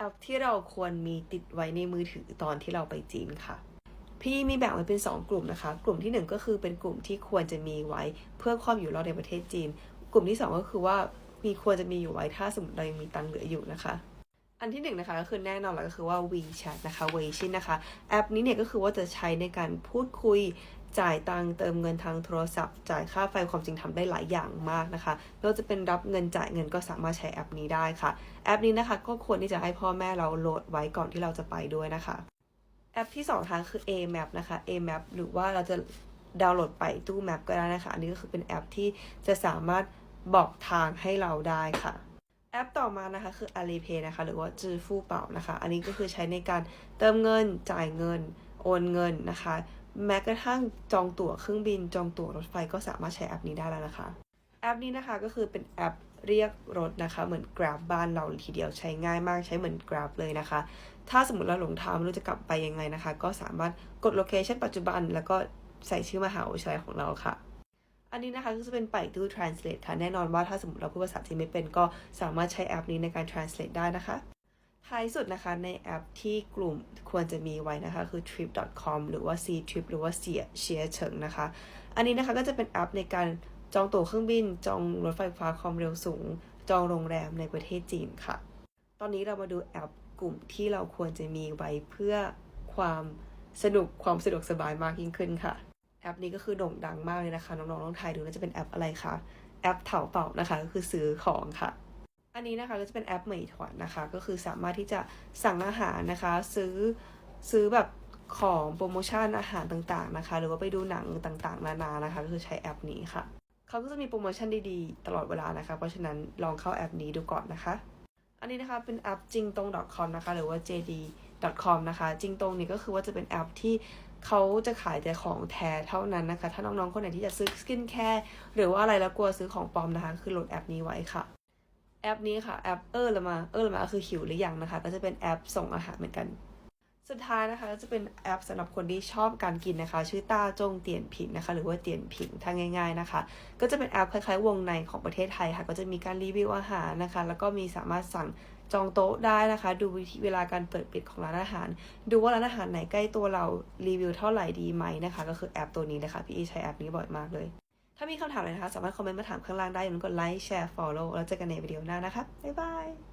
แอปที่เราควรมีติดไว้ในมือถือตอนที่เราไปจีนค่ะ พี่มีแบ่งไว้เป็น 2 กลุ่มนะคะ กลุ่มทีหนึ่1 ก็คือเป็นกลุ่มที่ควรจะมีไว้เพื่อความอยู่รอดในประเทศจีน กลุ่มที่ 2 ก็คือว่ามีควรจะมีอยู่ไว้ถ้าสมมติเรายังมีตังค์เหลืออยู่นะคะ อันที่หนึ่งนะคะก็คือแน่นอนแล้วก็คือว่า WeChat นะคะ Weixin นะคะ แอปนี้เนี่ยก็คือว่าจะใช้ในการพูดคุยจ่ายตังเติมเงินทางโทรศัพท์ จ่ายค่าไฟความจริงทำได้หลายอย่างมากนะคะไม่ว่าจะเป็นรับเงินจ่ายเงินก็สามารถใช้แอปนี้ได้ค่ะ แอปนี้นะคะก็ควรที่จะให้พ่อแม่เราโหลดไว้ก่อนที่เราจะไปด้วยนะคะ แอปที่2ทางคือ AMap นะคะ AMap หรือว่าเราจะดาวน์โหลดไปตู้ Map ก็ได้นะคะ อันนี้ก็คือเป็นแอปที่จะสามารถบอกทางให้เราได้ค่ะ แอปต่อมานะคะคือ Alipay นะคะ หรือว่าจื้อฟู่เป่านะคะ อันนี้ก็คือใช้ในการเติมเงิน จ่ายเงิน โอนเงินนะคะ แม้กระทั่งจองตั๋วเครื่องบิน จองตั๋วรถไฟก็สามารถใช้แอปนี้ได้แล้วนะคะ แอปนี้นะคะก็คือเป็นแอปเรียกรถนะคะ เหมือน Grab บ้านเราทีเดียวใช้ง่ายมากใช้เหมือน Grab เลยนะคะ ถ้าสมมติเราหลงทางไม่รู้จะกลับไปยังไงนะคะ ก็สามารถกดโลเคชันปัจจุบัน แล้วก็ใส่ชื่อมหาวิทยาลัยของเราค่ะ อันนี้นะคะก็จะเป็นไปตู้ translate ค่ะ แน่นอนว่าถ้าสมมติเราพูดภาษาจีนไม่เป็นก็สามารถใช้แอปนี้ในการ translate ได้นะคะ ท้ายสุดนะคะในแอปที่กลุ่มควรจะมีไว้นะคะ คือ trip.com หรือว่า c trip หรือว่าเสียเชียเฉิงนะคะ อันนี้นะคะก็จะเป็นแอปในการจองตั๋วเครื่องบิน จองรถไฟฟ้าความเร็วสูง จองโรงแรมในประเทศจีนค่ะ ตอนนี้เรามาดูแอปกลุ่มที่เราควรจะมีไว้เพื่อความสนุกความสะดวกสบายมากยิ่งขึ้นค่ะ แอปนี้ก็คือโด่งดังมากเลยนะคะน้องๆต้องทายดูว่าจะเป็นแอปอะไรคะแอปเถาเป่านะคะก็คือซื้อของค่ะ อันนี้นะคะก็จะเป็นแอปเหมยถวนนะคะ ก็คือสามารถที่จะสั่งอาหารนะคะ ซื้อซื้อแบบของโปรโมชั่นอาหารต่างๆนะคะ หรือว่าไปดูหนังต่างๆ นานานะคะ ก็คือใช้แอปนี้ค่ะเขาก็จะมีโปรโมชั่นดีๆ ตลอดเวลานะคะ เพราะฉะนั้นลองเข้าแอปนี้ดูก่อนนะคะ อันนี้นะคะเป็นแอปจริงตรง .com นะคะ หรือว่า jd.com นะคะ จริงตรงนี่ก็คือว่าจะเป็นแอปที่ เขาจะขายแต่ของแท้เท่านั้นนะคะ ถ้าน้องๆ คนไหนที่จะซื้อสกินแคร์หรือว่าอะไรแล้วกลัวซื้อของปลอมนะคะ คือโหลดแอปนี้ไว้ค่ะ แอปนี้ค่ะ แอปเออร์ละมา เออร์ละมาคือหิวหรือยังนะคะ ก็จะเป็นแอปส่งอาหารเหมือนกัน สุดท้ายนะคะก็จะเป็นแอปสำหรับคนที่ชอบการกินนะคะ ชื่อต้าจงเตียนผิงนะคะ หรือว่าเตียนผิงถ้าง่าย ๆนะคะ ก็จะเป็นแอปคล้ายๆ วงในของประเทศไทยค่ะ ก็จะมีการรีวิวอาหารนะคะ แล้วก็มีสามารถสั่งจองโต๊ะได้นะคะ ดูวิธีเวลาการเปิดปิดของร้านอาหาร ดูว่าร้านอาหารไหนใกล้ตัวเรารีวิวเท่าไหร่ดีไหมนะคะ ก็คือแอปตัวนี้เลยค่ะพี่อีใช้แอปนี้บ่อยมากเลย ถ้ามีคำถามอะไรนะคะ สามารถคอมเมนต์มาถามข้างล่างได้อย่าลืมกดไลค์แชร์ follow แล้วเจอกันในวิดีโอหน้านะคะบ๊ายบาย